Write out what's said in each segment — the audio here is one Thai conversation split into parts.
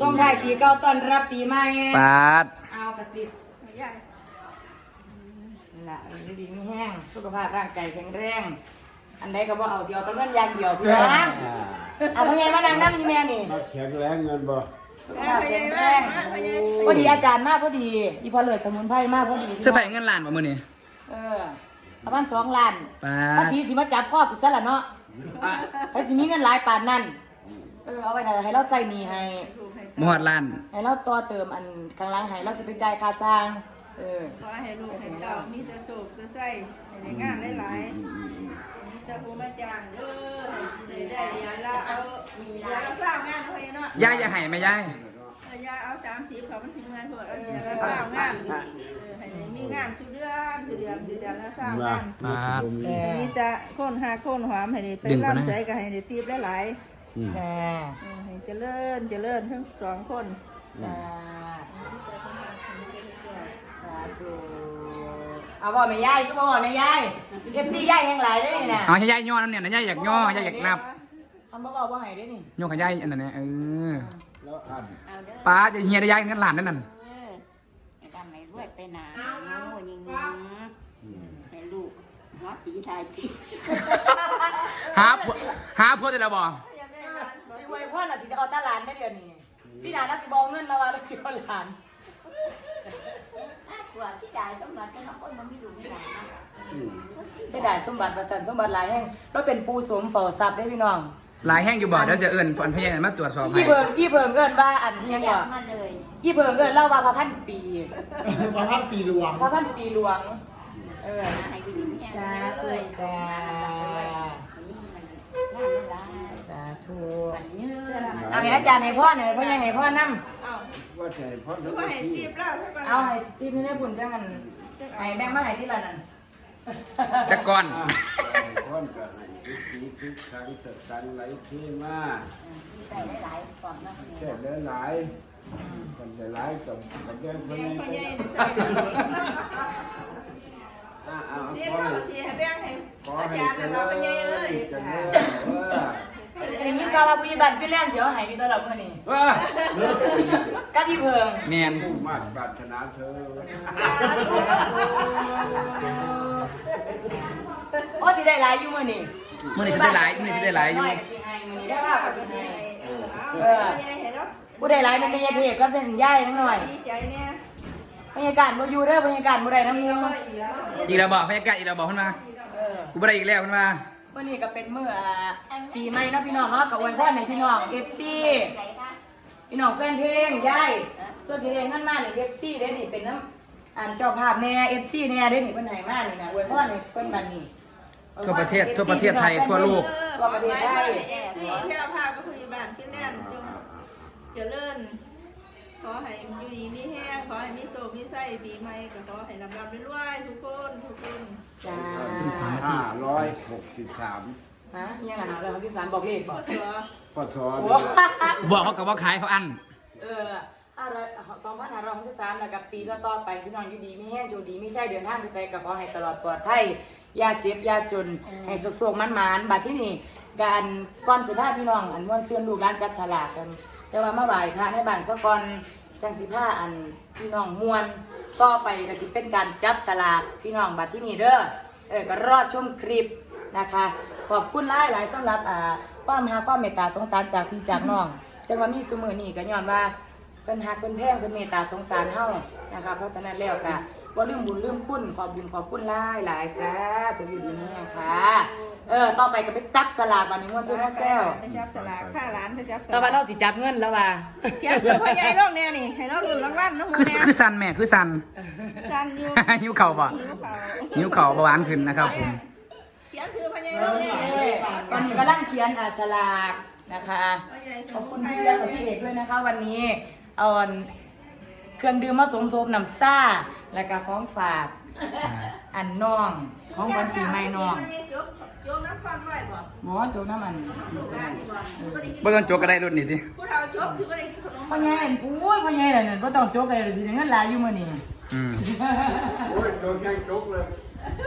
ส่งท้ายปีเก่าต้อนรับปีใหม่ปาดเอากระสิบใหญ่นั่นล่ะเออดีไม่แห้งสุขภาพร่างกายแข็งแรง อันใดก็บ่เอาสิเอาแตะเงินอย่างเดียวพี่น้องเอาพ่อใหญ่มานั่งนั่งอีแม่นี่มาแข็งแรงเงินบ่สุขภาพแข็งแรงพอดีอาจารย์มากพอดี อีพอเลิศสมุนไพรมากพอดีเสื้อผ้าเงินล้านบ่มื้อนี้เออประมาณสองล้านปาภาดษีสิมาจับข้อกูซะละเนาะภาษีมีเงินหลายปานนั่นเออเอาไปไหนให้เราใส่หนี้ให้ บ่ฮอดล้านให้เราต่อเติมอันข้างหล่างให้เราสิไปจ่ายค่าสร้าง เออขอให้ลูกให้เจ้ามีแต่โชคแต่ไส้ให้ได้งานหลายๆมีแต่ผู้มาจ้างเด้อให้ได้เดือนละเอาเดือนละสร้างงานเอาให้เนาะยายอย่าให้แม่ยายระยะเอา30เขามันถึงเงินเพิ่นเอาเดือนละสร้างงานเออให้ได้มีงานชุดเดือนคือเดือนเดือนละสร้างมางานปาดแซ่มีแต่คนหาคนหอมให้ได้ไปดึงก่อนนะร่ำใส่ก็ให้ได้ตีบหลาย แซ่ๆเออให้เจริญเจริญทั้งสองคนสาสาธุเอาบ่แม่ยายก็บ่แม่ยาย FC ยายแห่งหลายเด้อนี่น่ะเอาให้ยายย่อน้ำเนี่ยนะยายอยากย่อยายอยากนับทำบ่บ่บ่ให้เด้อนี่ย่อให้ยายอันนั้นเนี่ยเออแล้วอันเอาเด้อปาดจะเฮียได้ยายเงินล้านนั่นนั่นเออให้ทำให้รวยไปหนาโง่ยิงให้ลูกหัวตีทายตีหาผัวหาผัวได้แล้วบ่ สิไว้พ่อน่ะสิจะเอาตาหลานได้เดี๋ยวนี้พี่นาน่าสิบ่เอาเงินแล้วว่าแล้วสิเอาหลานกลัวสิจ่ายสมบัติก็น้องคนมันไม่รู้ไม่ได้เสียดายสมบัติประสันสมบัติหลายแห่งเราเป็นปูสมเฝ้าทรัพย์ได้พี่น้องหลายแห้งอยู่บ่เดี๋ยวจะเอิ้นอันพยานมาตรวจสอบให้ยี่เพิงยี่เพิงเกินว่าอันเนี้ยอยาก่อกมาเลยยี่เพิงเกินเล่าว่าพระพันปีพระพันปีหลวงพระพันปีหลวง เออให้ดีแค่สาธุเลยจ้า ธุมันเนื้อเอาให้อาจารย์ให้พ่อหน่อยพ่อยังให้พ่อนั่งเอาว่าใช่เพราะคือว่าให้ตีบแล้วใช่ปะเอาให้ตีนี่ได้บุญจังกันให้แบ่งมาให้ที่ละนั่นจักก่อนก้อนก็ให้ทุกทีทุกครั้งสตันไหลเทมาใส่หลายๆก่อนนะแค่หลายๆคนหลายๆกับกับแก้มคนแบ่งนี้พ่อใหญ่อ่าเอาเสียขอเท่าให้เสียให้แบ่งให้ขออาให้จารย์เจนั่นริเราพ่อใหญ่เอ้ยญเจริญเออ อันนี้ก็ว่าผู้ใหญ่บ้านพี่เลี้ยงเสียวให้อยู่ตลอดมื้อนี้ว่ากับพี่เพิงแม่นผู้มากปรารถนาเธอโอ้สิได้หลายอยู่มื้อนี้มื้อนี้สิได้หลายมื้อนี้สิได้หลายอยู่น้สิให้มื้อนี้ได้ภาพก็สิให้เออพ่อใหญ่ให้เนาะผู้ใดหลายมันเป็นยาเทพก็เป็นย่ายนิดหน่อยดีใจเนี่ยบรรยากาศบ่อยู่เด้อบรรยากาศบ่ได้น้ำมูอีกแล้วบ่พยากาศอีกแล้วบ่เพิ่นว่าเออกูบ่ได้อีกแล้วเพิ่นว่า มื้อนี้ก็เป็นมื้ออ่าปีใหม่เนาะพี่น้องเนาะก็อวยพรให้พี่น้อง FC ไหนคะพี่น้องแฟนเพลงยายส่วนสิได้เงินมานี่ FC เด้นี่เป็นน้ำอันเจ้าภาพแน่ FC แน่เด้นี่เพิ่นให้มานี่นะอวยพรให้เพิ่นบัดนี้ทั่วประเทศทั่วประเทศไทยทั่วโลกทั่วประเทศไทยเอฟซีแพร่ภาพก็คือบ้านฟินแลนด์จงเจริญ ขอให้อยู่ดีมีแห้งขอให้มีโศกมีไส้ปีใหม่ก็ขอให้ลำลำรวยๆทุกคนทุกคนจ้าห้าร้อยหกสิบสามฮะเนี่ยล่ะเราที่สารบอกเลขบ่ก็เสือปทโอ้ บอกเขาก็บ่ขายเขาอัน เออ500 2563แล้วกับปีต่อๆไปพี่น้องอยู่ดีมีแห้งอยู่ดีมีใช่เดินทางไปไสก็ขอให้ตลอดปลอดภัยอย่าเจ็บอย่าจน ให้สุขๆมันๆบัดที่นี่การก่อนสิพาพี่น้อง อันม่วนเสื่อนลูกหลานจับฉลากกัน แต่ว่ามาไหว้พระในบ้านซะก่อนจังสิพาอันพี่น้องมวนต่อไปก็สิเป็นการจับฉลากพี่น้องบัดที่นี่เด้อเออก็รอดชมคลิปนะคะ ขอบคุณหลายหลายสำหรับอ่าความหาความเมตตาสงสารจากพี่จากน้องจังว่ามีซุมือนี่ก็ย้อนว่าเพิ่นฮักเพิ่นแพงเพิ่นเมตตาสงสารเฮานะคะ เพราะฉะนั้นแล้วก็ บ่ลืมบุญลืมคุณขอบบุญขอบคุณหลายหลายๆซะทุกอยู่ดีนี่ค่ะเออต่อไปก็ไปจับสลากวันนี้ม่วนซื่อม่วนแซวไปจับสลากค่าร้านไปจับสต่อลากไปเราสิจับเงินแล้วว่าเขียนชื่อพ่อใหญ่ลงแน่นี่ให้เราลุ้นรางวัลน้องหมูคือแน่คือสันแม่คือสันสั้นอยู่หิวเข่าบ่หิวเข่าหิวเข่าเบาหวานขึ้นนะครับผมเขียนชื่อพ่อใหญ่ลงแน่เออตอนนี้กำลังเขียนอ่าฉลากนะคะพ่อใหญ่สขอบมุคุนณไพรพี่เลี้ยงกับพี่เอกด้วยนะคะ วันนี้เอาอัน เครื่องดื่มมาสมทบน้ำซ่า แล้วก็ของฝากอันน้อง ของวันปีใหม่น้องโยมน้ำฟันไหวบ่หมอโจกน้ำมันได้ที่บ่คือบ่ได้กินบ่ต้องโจกก็ได้รุ่นนี้ดิผู้เฒ่าจบคือบ่ได้กินขนมพ่อใหญ่โอ้ยพ่อใหญ่นั่นน่ะบ่ต้องโจกเลยสิได้เงินหลายอยู่มื้อนี้อืมโอ้ยโดนแกงจกเลย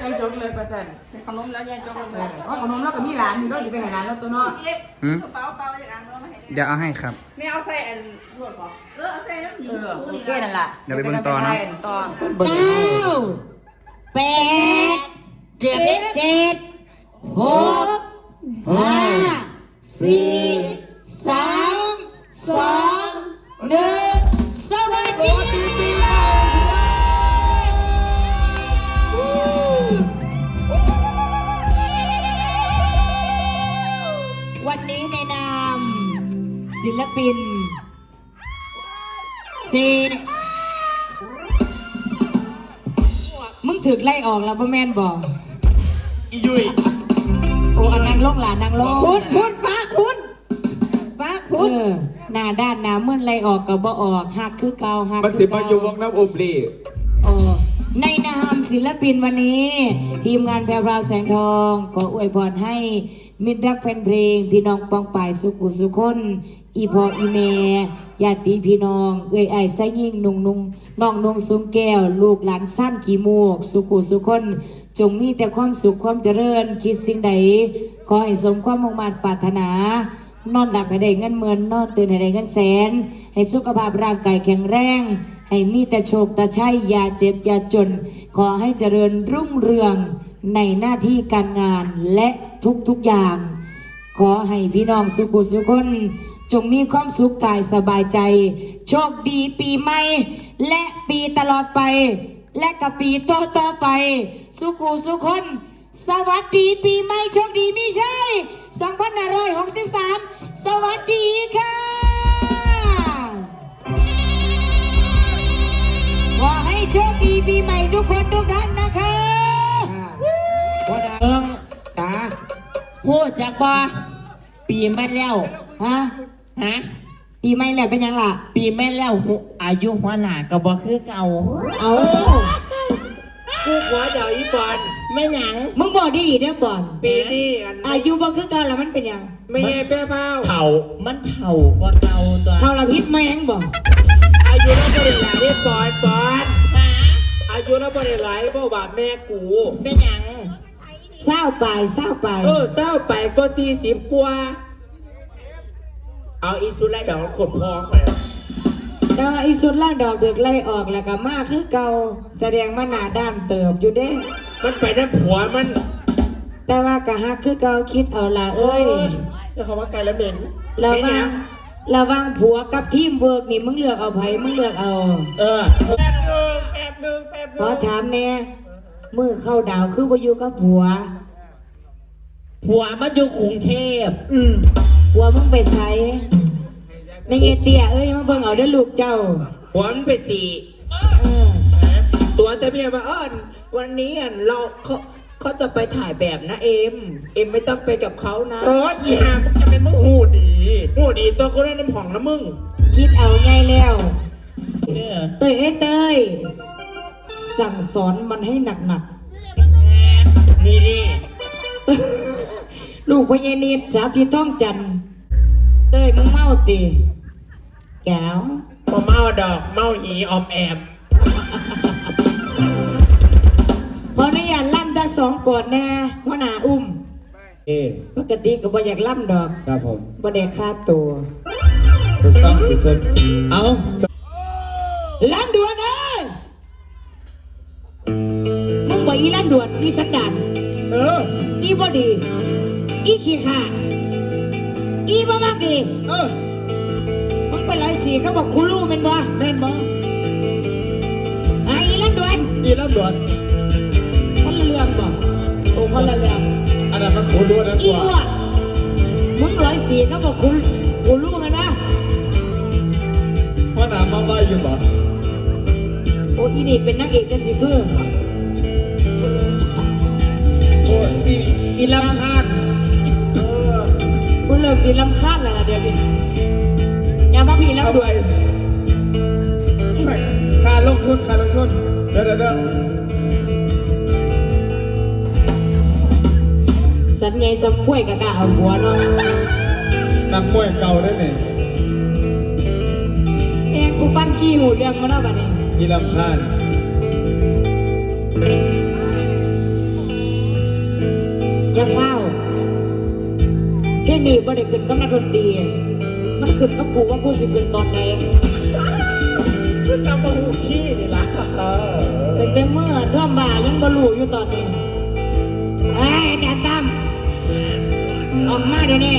ให้โจกเลยว่าซั่นขนมแล้วยายจบลงเอมาอเพราะขนมเราก็มีหลานอยู่เราสิไปให้หลานเราตัวเนาะเอ๊ะกระเป๋าเปล่าจากอ่างเรามาให้ เดี๋ยวเอาให้ครับ ไม่เอาใส่อันหนวดบอกเออเอาใส่น้ำหนีเออโอเคนั่นแหละเดี๋ยวไปเบิ่งต่อนะ ต่อเก้าแปดเจ็ดเจ็ดหกห้าสี่ ลปินสี่มึงถึกไล่ออกแล้วพ่อแม่นบอกอียุยโอ้เอานางลงหลานนางลงคุณคุณป้าคุณป้าเอคุณอหน้าด้านหน้าเมื่อนไล่ออกกับบ่ออกหักคือเกาหักมันคืสิอมาเก่าอยู่วงน้ำอมลีโอ้ในนามศิลปินวันนี้ ทีมงานแพรวพราวแสงทอง ขออวยพรให้ มิตรรักแฟนเพลง พี่น้องปองป่ายสุขุสุคน อีพออีเมญาติพี่น้อง เอ้ยไอ้ไซยิ่งนุงนุงน้องนุงสูงแก้ว ลูกหลานสั้นกี่มูก สุขุสุคน จงมีแต่ความสุขความเจริญ คิดสิ่งใด ขอให้สมความมุ่งมั่นปรารถนา นอนหลับให้ได้เงินหมื่นนอนตื่นให้ได้เงินแสน ให้สุขภาพร่างกายแข็งแรง ให้มีแต่โชคแต่ชัยอย่าเจ็บอย่าจน ขอให้เจริญรุ่งเรืองในหน้าที่การงานและทุกๆอย่าง ขอให้พี่น้องสุขุสุคน จงมีความสุขกายสบายใจ โชคดีปีใหม่ และปีตลอดไป และกับปีต่อต่อๆไป สุขุสุคน สวัสดีปีใหม่โชคดีไม่ใช่2563 สวัสดีค่ะขอให้โชคดีปีใหม่ทุกคนทุกท่านนะคะว่าเอิงตาพูดจากบ่ปีแม่นแล้วฮะ ฮะ ปีใหม่แล้วเป็นยังล่ะ ปีแม่นแล้วหุอายุหัวหน้าก็บ่คือเก่า เอากูหัวเจ้าอีบอลไม่หยัง มึงบอกดีๆเด้อบ่อนปีนี้อันอายุบ่คือกันแล้วมันเป็นหยังไม่ใช่แป้เป้าเถ่ามันเถ่ากว่าเก่าตัวเท่าละพิษแมงบ่อายุเราบ่ได้หลายได้บอลบอลอายุเราบ่ได้หลายเพราะว่าแม่กู เป็นหยังเศร้าไปเศร้าไป เออเศร้าไปก็สี่สิบกว่า เอาอีสุดและดอกขดพองไปแต่ว่าอีสุดล่างดอกเดือกไล่ออกแล้วก็มาคือเก่าแสดงมาหน้าด้านเติบอยู่เด้ มันไปนั่นผัวมันแต่ว่าก็ฮักคือเก่าคิดเอาละเอ้ยแล้วเขาว่าไกลแล้วเหม็นระเป็นวัหงยังระวังผัวกับทีมเวิร์กนี่มึงเลือกเอาไผมึงเลือกเอา เออแป๊บนึงแป๊บนึงแป๊บนึของถามแน่มือเข้าดาวคือบ่อยู่กับผัว ผัวมันอยู่กรุงเทพอืม ผัวมึงไปใช้ไม่เงเตี้ยเอ้ยมาเบิ่งเอาเด้อลูกเจ้าผัวมันไปสี่เออ ตัวแต่เมียมาอ้อนวันนี้อะเราเขาเขาจะไปถ่ายแบบนะเอ็ม เอ็มไม่ต้องไปกับเขานะโอ้ยอีห่ามึงจะเป็นมึงหูดีหูดีตัวคนนั้นน้ำผ่องนะมึงคิดเอาไงแล้ว เออเตยเอ้ยเตยสั่งสอนมันให้หนักนี่นี่ ๆ ลูกพญานีสาธิตท่องจันทร์เตยมึงเมาตีแก้วพอเมาดอกเมาหีออมแอบพอในยานล่ำตาสองกอดแน่หัวหน้าอุ้ม เอปกติก็บ่อยากล่ำดอกครับผมบ่ได้ค่าตัวถูกต้องที่สุดเอาล่ำด่วนเอ้ยมึงบอกอีล่ำด่วนอีสันดานเอออีบอดี อีขี้ขาดอีบ่มากดีเออมึงเป็นไรสีเขาบอกคุณรู้เป็นบ่แม่นบ่ไอ้ลำดวนดีรับด่วนคนละเรื่องบ่โอ้คนละเรื่องอันนั้นมันโคตรด่วนนะอีตัวอ้วนมึงร้อยสีเขาบอกคุณคุณรู้มันนะพ่อหนามาไหวอยู่บ่โอ้อีนี่เป็นนางเอกจะสิคือโอ้ยอีอีลำคาญเออคุณ เริ่มสิลำคาญแล้วล่ะเดี๋ยวนี้อย่ามาพี่เอาลำดไปวนไม่ค่าลงทุนค่าลงทุนเดี๋ยวเดี๋ยวเดี๋ยวสัญญาจำคุ้ยกับกะเอาหัวเนาะนักมวยเก่าได้เนี่ยเองกูฟังขี้หูเรื่องมาแล้วบัดนี้อีลำคาญอย่าเฝ้า เพลงนี้บ่ได้ขึ้นก็มาโดนตรี มันขึ้นก็บกูว่ากูสิขึ้นตอนไหนคือจำมาหูขี้นี่ล่ะแต่แต่เมื่อท่อมบ่ายังบ่รู้อยู่ตอนนี้ เอ้ยแาตั้มออกมาเดี๋ยวนี้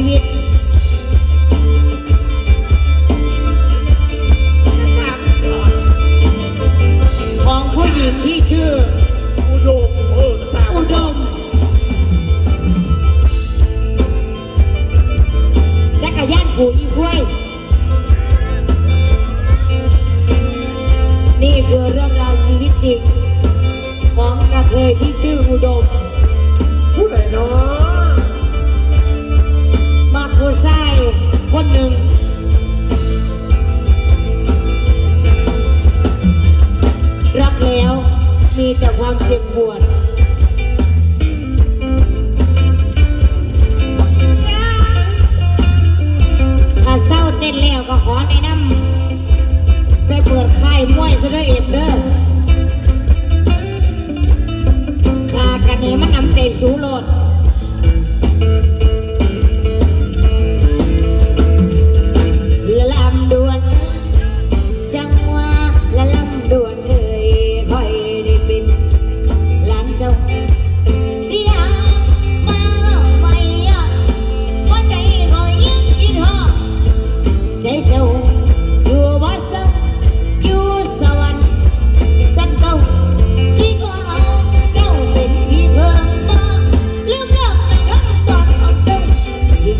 ชีวิต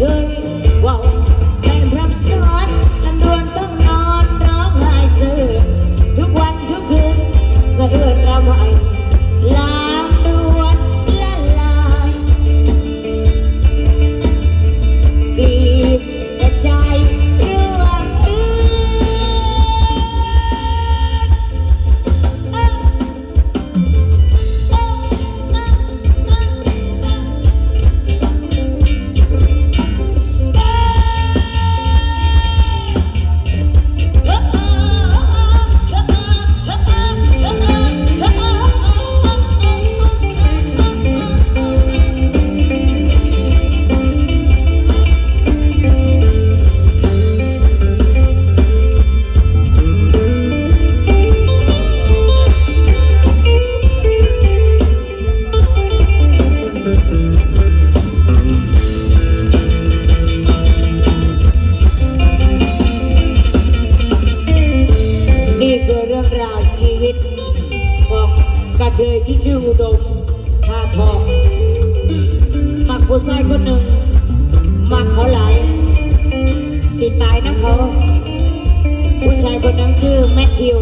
đời เกยที่ชื่ออุดมหาทองมักผู้ชายคนหนึ่ง มักเขาหลายสิตายน้ำเขา ผู้ชายคนนั้นชื่อแมทธิว